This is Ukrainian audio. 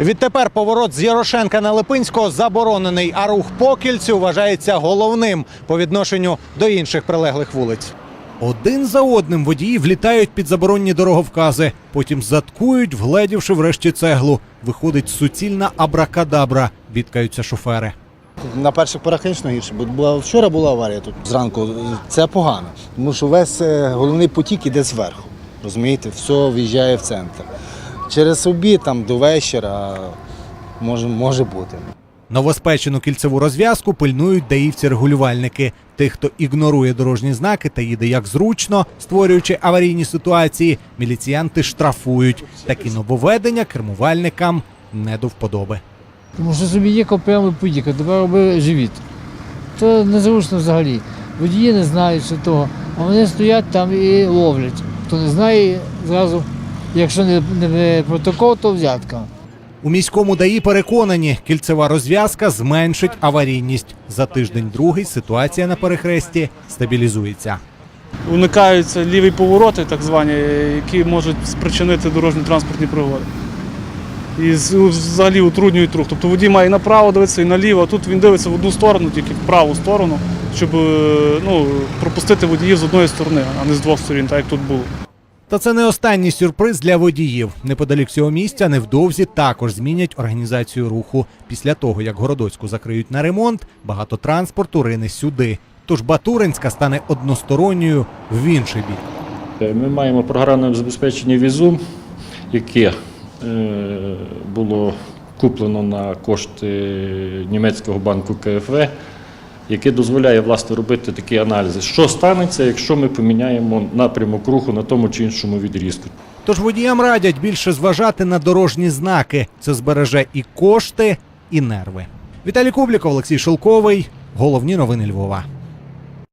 Відтепер поворот з Ярошенка на Липинського заборонений, а рух по кільцю вважається головним по відношенню до інших прилеглих вулиць. Один за одним водії влітають під заборонні дороговкази, потім заткують, вгледівши врешті цеглу. Виходить суцільна абракадабра, бідкаються шофери. На перших порах, звісно, гірше, бо вчора була аварія тут зранку. Це погано, тому що весь е, головний потік іде зверху. Розумієте, все в'їжджає в центр. Через обід там до вечора може, може бути. Новоспечену кільцеву розв'язку пильнують даївці-регулювальники. Тих, хто ігнорує дорожні знаки та їде як зручно, створюючи аварійні ситуації, міліціянти штрафують. Такі нововведення кермувальникам не до вподоби. Тому що собі їхав прямо і поїхав, тепер роби живіт. Це незручно взагалі. Водії не знають що того, а вони стоять там і ловлять. Хто не знає, зразу, якщо не, не протокол, то взятка. У міському ДАІ переконані, кільцева розв'язка зменшить аварійність. За тиждень-другий ситуація на перехресті стабілізується. уникаються ліві повороти, так звані, які можуть спричинити дорожньо-транспортні пригоди. І взагалі утруднюють рух. Тобто водій має і направо дивитися, і наліво, а тут він дивиться в одну сторону, тільки в праву сторону, щоб е, ну, пропустити водіїв з одної сторони, а не з двох сторін, так як тут було. Та це не останній сюрприз для водіїв. Неподалік цього місця невдовзі також змінять організацію руху. Після того, як Городоцьку закриють на ремонт, багато транспорту рине сюди. Тож Батуринська стане односторонньою в інший бік. Е, Ми маємо програмне забезпечення візу, яке е, було куплено на кошти німецького банку КФВ, яке дозволяє власне робити такі аналізи, що станеться, якщо ми поміняємо напрямок руху на тому чи іншому відрізку. Тож водіям радять більше зважати на дорожні знаки. Це збереже і кошти, і нерви. Віталій Кубліков, Олексій Шелковий. Головні новини Львова.